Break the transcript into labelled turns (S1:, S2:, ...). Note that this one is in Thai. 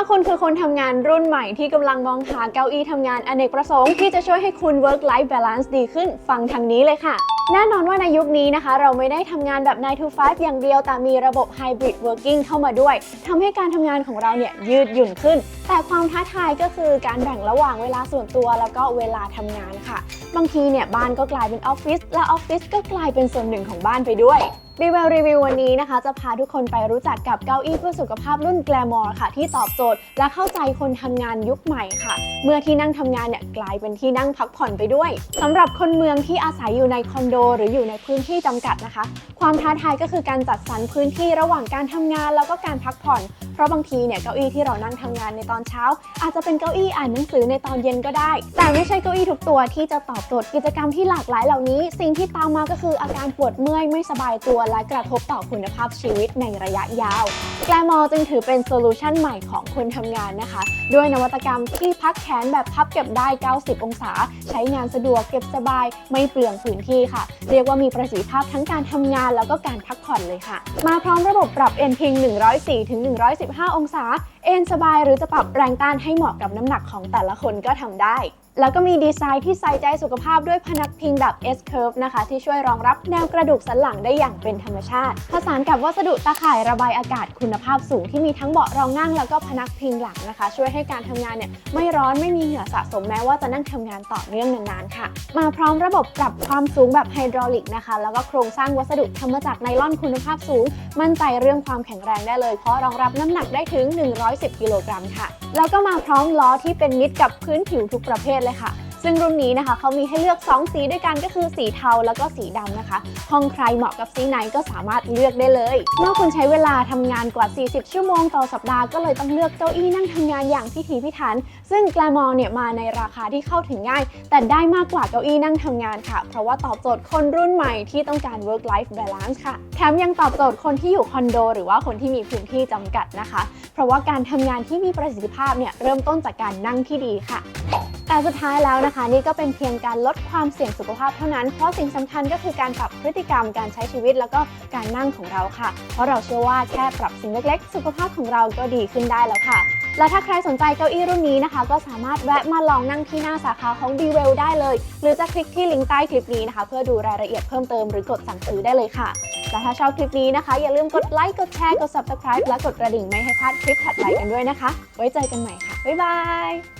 S1: าคุณคือคนทำงานรุ่นใหม่ที่กำลังมองหาเก้าอี้ทำงานอเนกประสงค์ที่จะช่วยให้คุณ work life balance ดีขึ้น ฟังทางนี้เลยค่ะ แน่นอนว่าในยุคนี้นะคะ เราไม่ได้ทำงานแบบ 9 to 5 อย่างเดียว แต่มีระบบ hybrid working เข้ามาด้วยทำให้การทำงานของเราเนี่ยยืดหยุ่นขึ้น แต่ความท้าทายก็คือการแบ่งระหว่างเวลาส่วนตัวแล้วก็เวลาทำงานค่ะ บางทีเนี่ยบ้านก็กลายเป็นออฟฟิศและออฟฟิศก็กลายเป็นส่วนหนึ่งของบ้านไปด้วย รีวิวรีวิววันนี้นะคะ จะพาทุกคนไปรู้จักกับเก้าอี้เพื่อสุขภาพรุ่น Glamour ค่ะ ที่ตอบโจทย์และเข้าใจคนทำงานยุคใหม่ค่ะ เมื่อที่นั่งทำงานเนี่ยกลายเป็นที่นั่งพักผ่อนไปด้วยสำหรับคนเมืองที่อาศัยอยู่ในคอนโด หรืออยู่ในพื้นที่จำกัดนะคะ ความท้าทายก็คือการจัดสรรพื้นที่ระหว่างการทำงานแล้วก็การพักผ่อน เพราะบางทีเนี่ยเก้าอี้ที่เรานั่งทำงานในตอนเช้า อาจจะเป็นเก้าอี้อ่านหนังสือในตอนเย็นก็ได้ แต่ไม่ใช่เก้าอี้ทุกตัวที่จะตอบโจทย์กิจกรรมที่หลากหลายเหล่านี้ สิ่งที่ตามมาก็คืออาการปวดเมื่อยไม่สบายตัวและกระทบต่อคุณภาพชีวิตในระยะยาวแกลมอจึงถือเป็นโซลูชันใหม่ของคนทำงานนะคะ ด้วยนวัตกรรมที่พักแขนแบบพับเก็บได้ 90 องศา ใช้งานสะดวกเก็บสบาย ไม่เปลืองพื้นที่ค่ะ เรียกว่ามีประสิทธิภาพทั้งการทำงานแล้วก็การพักผ่อนเลยค่ะ มาพร้อมระบบปรับเอนพิง 104ถึง115 องศา เอนสบายหรือจะปรับแรงต้านให้เหมาะกับน้ำหนักของแต่ละคนก็ทำได้ แล้วก็มีดีไซน์ที่ใส่ใจสุขภาพด้วยพนักพิงแบบ S curve นะคะ ที่ช่วยรองรับแนวกระดูกสันหลังได้อย่างเป็นธรรมชาติ ผสานกับวัสดุตาข่ายระบายอากาศคุณภาพสูงที่มีทั้งเบาะรองนั่งแล้วก็พนักพิงหลังนะคะ ช่วยให้การทำงานเนี่ยไม่ร้อนไม่มีเหงื่อสะสมแม้ว่าจะนั่งทำงานต่อเนื่องนานๆค่ะ มาพร้อมระบบปรับความสูงแบบไฮดรอลิกนะคะ แล้วก็โครงสร้างวัสดุทำมาจากไนลอนคุณภาพสูง มั่นใจเรื่องความแข็งแรงได้เลย เพราะรองรับน้ำหนักได้ถึง 110 กิโลกรัมค่ะ แล้วก็มาพร้อมล้อที่เป็นมิตรกับพื้นผิวทุกประเภทเลยค่ะ ซึ่งรุ่นนี้นะคะเขามีให้เลือก 2 สีด้วยกันก็คือสีเทาแล้วก็สีดำนะคะ ห้องใครเหมาะกับสีไหนก็สามารถเลือกได้เลย เมื่อคุณใช้เวลาทำงานกว่า 40 ชั่วโมงต่อสัปดาห์ก็เลยต้องเลือกเก้าอี้นั่งทำงานอย่างพิถีพิถัน ซึ่งแกลมอลเนี่ยมาในราคาที่เข้าถึงง่าย แต่ได้มากกว่าเก้าอี้นั่งทำงานค่ะ เพราะว่าตอบโจทย์คนรุ่นใหม่ที่ต้องการ work life balance ค่ะ แถมยังตอบโจทย์คนที่อยู่คอนโด หรือว่าคนที่มีพื้นที่จำกัดนะคะ เพราะว่าการทำงานที่มีประสิทธิภาพเนี่ยเริ่มต้นจากการนั่งที่ดีค่ะ แต่สุดท้ายแล้วนะคะ นี่ก็เป็นเพียงการลดความเสี่ยงสุขภาพเท่านั้น เพราะสิ่งสำคัญก็คือการปรับพฤติกรรมการใช้ชีวิตแล้วก็การนั่งของเราค่ะ เพราะเราเชื่อว่าแค่ปรับสิ่งเล็กๆ สุขภาพของเราก็ดีขึ้นได้แล้วค่ะ และถ้าใครสนใจเก้าอี้รุ่นนี้นะคะ ก็สามารถแวะมาลองนั่งที่หน้าสาขาของ b w e l l ได้เลย หรือจะคลิกที่ลิงก์ใต้คลิปนี้นะคะ เพื่อดูรายละเอียดเพิ่มเติมหรือกดสั่งซื้อได้เลยค่ะ และถ้าชอบคลิปนี้นะคะ อย่าลืมกดไลค์กดแชร์กด subscribe และกดกระดิ่งไม่ให้พลาดคลิปถัดไปกันด้วยนะคะ ไว้เจอกันใหม่ค่ะบ๊ายบาย